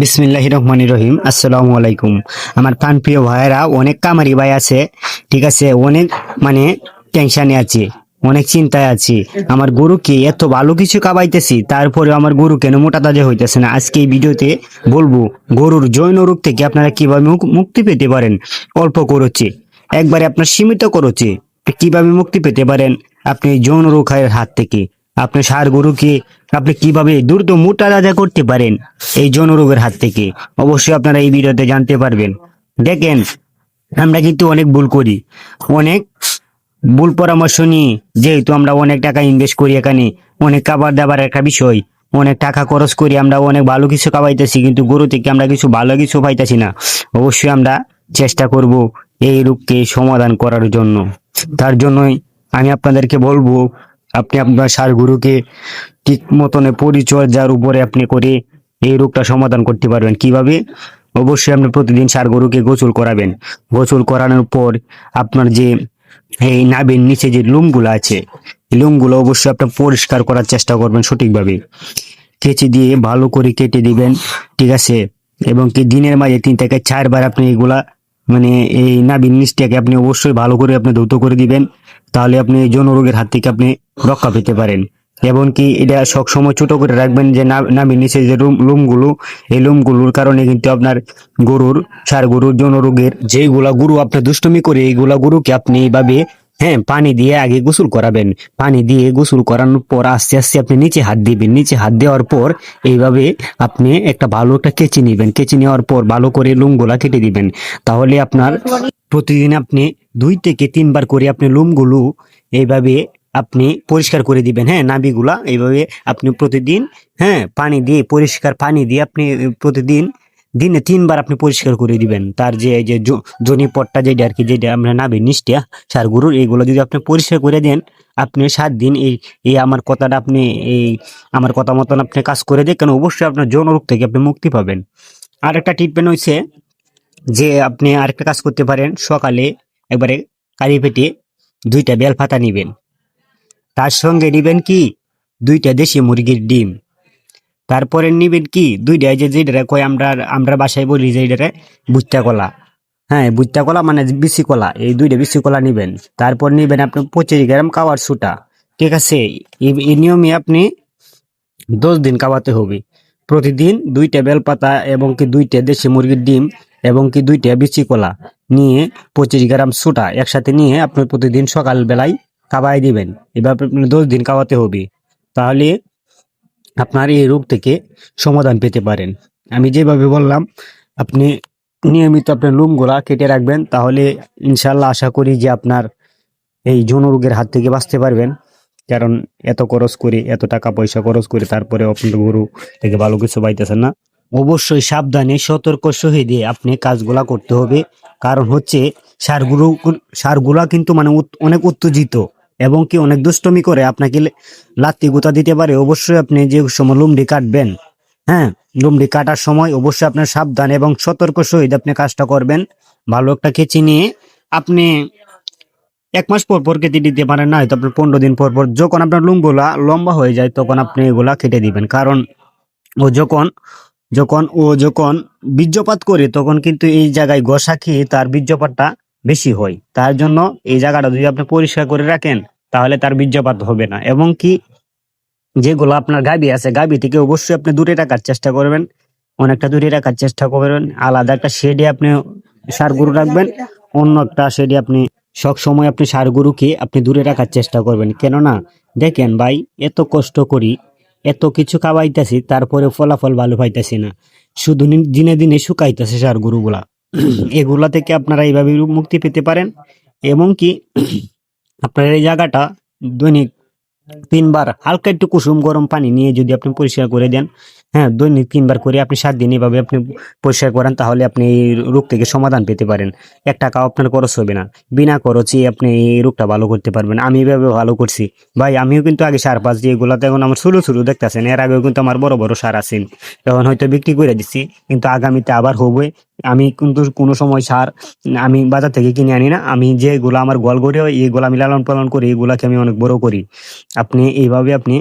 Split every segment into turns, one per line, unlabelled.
বিসমিল্লাহ রহমান রহিম। আসসালামু আলাইকুম। আমার প্রাণপ্রিয় ভাইয়েরা, অনেক কামারি ভাই আছে, ঠিক আছে? অনেক মানে টেনশনে আছে, অনেক চিন্তায় আছি। আমার গরুকে এত ভালো কিছু কাবাইতেছি তারপরে আমার গরু কেন মোটা তাজা হইতেছে না? আজকে এই ভিডিওতে বলব, গরুর জৈন রোগ থেকে আপনারা কীভাবে মুক্তি পেতে পারেন? অল্প করছে, একবারে আপনার সীমিত করছে, কীভাবে মুক্তি পেতে পারেন? আপনি যৌন রোগের হাত থেকে। আপনি সার গরুকে আপনি কীভাবে দ্রুত মোটা তাজা করতে পারেন? এই যৌন রোগের হাত থেকে অবশ্যই আপনারা এই ভিডিওতে জানতে পারবেন। দেখেন, আমরা কিন্তু অনেক ভুল করি। অনেক ভুল পরামর্শ নিই যেহেতু আমরা অনেক টাকা ইনভেস্ট করি এখানে, অনেক খাবার দাবার একটা বিষয়, অনেক টাকা খরচ করি আমরা অনেক ভালো কিছু খাওয়াইতেছি, কিন্তু গরু থেকে আমরা কিছু ভালো কিছু পাইতেছি না। অবশ্যই আমরা চেষ্টা করব এই রোগকে সমাধান করার জন্য। তার জন্যই আমি আপনাদেরকে বলব আপনি আপনার সার গরুকে ঠিক মতনে পরিচর্যার উপরে আপনি করে এই রোগটা সমাধান করতে পারবেন। কীভাবে? অবশ্যই আপনি প্রতিদিন সার গরুকে গোসল করাবেন। গোসল করানোর পর আপনার যে এই নাভির নিচে যে লুমগুলো আছে লুমগুলো অবশ্যই আপনি পরিষ্কার করার চেষ্টা করবেন সঠিকভাবে। কেচি দিয়ে ভালো করে কেটে দিবেন, ঠিক আছে? এবং কি দিনের মাঝে তিন থেকে চারবার আপনি এগুলা মানে এই নাভির নিচটাকে আপনি অবশ্যই ভালো করে আপনি ধৌত করে দিবেন। তাহলে আপনি যৌন রোগের হাত থেকে আপনি রক্ষা পেতে পারেন। এবং কি এটা সবসময় ছোট করে রাখবেন যে না- নাভির নিচে যে লুম লুমগুলো এই লুমগুলোর কারণে কিন্তু আপনার গরুর, সার গরুর যৌন রোগের যেগুলা গরু আপনি দুষ্টমি করে এইগুলা গরুকে আপনি এইভাবে হ্যাঁ পানি দিয়ে আগে গোসল করাবেন। পানি দিয়ে গোসল করানোর পর আস্তে আস্তে আপনি নিচে হাত দিবেন। নিচে হাত দেওয়ার পর এইভাবে আপনি একটা ভালো একটা কেচি নিবেন। কেচি নেওয়ার পর ভালো করে লুমগুলা কেটে দিবেন। তাহলে আপনার প্রতিদিন আপনি দুই থেকে তিনবার করে আপনি লুমগুলো এইভাবে আপনি পরিষ্কার করে দিবেন। হ্যাঁ নাবিগুলা এইভাবে আপনি প্রতিদিন হ্যাঁ পানি দিয়ে পরিষ্কার পানি দিয়ে আপনি প্রতিদিন দিনে তিনবার আপনি পরিষ্কার করে দিবেন। তার যে, এই যে জনি পট্টা যেটা আর কি, যেটা আমরা নাবি নিষ্টা সার গরুর, এইগুলো যদি আপনি পরিষ্কার করে দেন, আপনি সাত দিন এই এই আমার কথাটা আপনি, এই আমার কথা মতন আপনি কাজ করে দেখেন অবশ্যই আপনার যৌন রোগ থেকে আপনি মুক্তি পাবেন। আর একটা ট্রিটমেন্ট হয়েছে যে, আপনি আরেকটা কাজ করতে পারেন, সকালে একবারে কারি পেটে দুইটা বেল পাতা নিবেন। তার সঙ্গে নিবেন কি? দুইটা দেশি মুরগির ডিম। তারপরে নিবেন কি? দুইটা যে যেটা কয় আমরা আমরা বাসায় বলি যে এটারে বুচ্চা কলা। হ্যাঁ বুচ্চা কলা মানে বিসি কলা। এই দুইটা বিসি কলা নিবেন। তারপর নিবেন আপনি পঁচিশ গ্রাম কাওয়ার সুটা। ঠিক আছে? এই নিয়মে আপনি দশ দিন কাওয়াতে হবে। প্রতিদিন দুইটা বেলপাতা এবং কি দুইটা দেশি মুরগির ডিম এবং কি দুইটা বিচি কলা নিয়ে পঁচিশ গ্রাম সুটা একসাথে নিয়ে আপনি প্রতিদিন সকাল খাওয়াই দিবেন। এভাবে আপনি দশ দিন খাওয়াতে হবে। তাহলে আপনার এই রোগ থেকে সমাধান পেতে পারেন। আমি যেভাবে বললাম, আপনি নিয়মিত আপনার লুমগুলা কেটে রাখবেন। তাহলে ইনশাল্লাহ আশা করি যে আপনার এই যৌন রোগের হাত থেকে বাঁচতে পারবেন। কারণ এত খরচ করে, এত টাকা পয়সা খরচ করে তারপরে আপনার গরু থেকে ভালো কিছু পাইতেছেন না। অবশ্যই সাবধানে সতর্ক সহিতে আপনি কাজগুলা করতে হবে। কারণ হচ্ছে সারগুলো, সারগুলা কিন্তু মানে অনেক উত্তেজিত। এবং কি অনেক দুষ্টমি করে আপনাকে লাত্তি গুতা দিতে পারে, অবশ্যই আপনি যে সময় লুমডি কাটবেন হ্যাঁ লুমডি কাটার সময় অবশ্যই আপনার সাবধান এবং সতর্ক সহিত আপনি কাজটা করবেন। ভালো একটা কেচি নিয়ে আপনি এক মাস পর পর কেটে দিতে পারেন না হয়তো আপনার পনেরো দিন পর পর যখন আপনার লুমগুলা লম্বা হয়ে যায় তখন আপনি এগুলা কেটে দিবেন। কারণ ও যখন যখন ও যখন বীর্যপাত করে তখন কিন্তু এই জায়গায় গসা খেয়ে তার বীর্যপাতটা বেশি হয়। তার জন্য এই জায়গাটা যদি আপনি পরিষ্কার করে রাখেন, তাহলে তার বীর্যপাত হবে না। এবং কি, যেগুলো আপনার গাবি আছে, গাবি থেকে অবশ্যই আপনি দূরে রাখার চেষ্টা করবেন। অনেকটা দূরে রাখার চেষ্টা করবেন। আলাদা একটা শেডে আপনি সার গরু রাখবেন। অন্য একটা শেডে আপনি সব সময় আপনি সার গরুকে আপনি দূরে রাখার চেষ্টা করবেন। কেননা, দেখেন ভাই, এত কষ্ট করি, এত কিছু খাওয়াইতেছি তারপরে ফলাফল ভালো পাইতেছি না। শুধু দিনে দিনে শুকাইতেছে সার গরুগুলা এগুলা থেকে আপনারা এইভাবে মুক্তি পেতে পারেন। এবং কি, আপনার এই জায়গাটা দৈনিক তিনবার হালকা একটু কুসুম গরম পানি নিয়ে যদি আপনি পরিষ্কার করে দেন হ্যাঁ দৈনিক তিনবার করে আপনি সাত দিন এভাবে আপনি পরিষ্কার করেন, তাহলে আপনি এই রোগ থেকে সমাধান পেতে পারেন। এক টাকাও আপনার খরচ হবে না। বিনা খরচে আপনি এই রোগটা ভালো করতে পারবেন। আমি এভাবে ভালো করছি। ভাই, আমিও কিন্তু আগে সার পাঁচ দিয়ে এগুলাতে এখন আমার শুরু শুরু দেখতেছেন। এর আগেও কিন্তু আমার বড় বড় সার আছেন তখন হয়তো বিক্রি করে দিচ্ছি, কিন্তু আগামীতে আবার হবে। আমি কিন্তু কোনো সময় সার, আমি বাজার থেকে কিনে আনি না। আমি যেগুলো আমার গোয়াল করে এইগুলো আমি লালন পালন করি, এগুলাকে আমি অনেক বড় করি। আপনি এইভাবে আপনি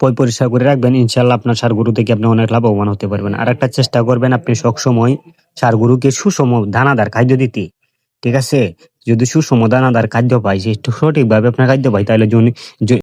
পয় পরিষ্কার করে রাখবেন ইনশাল্লাহ আপনার সার গরু থেকে আপনি অনেক লাভবান হতে পারবেন। আর একটা চেষ্টা করবেন আপনি সবসময় সার গরুকে সুষম দানাদার খাদ্য দিতে, ঠিক আছে? যদি সুষম দানাদার খাদ্য পাই, সে সঠিকভাবে আপনার খাদ্য পাই তাহলে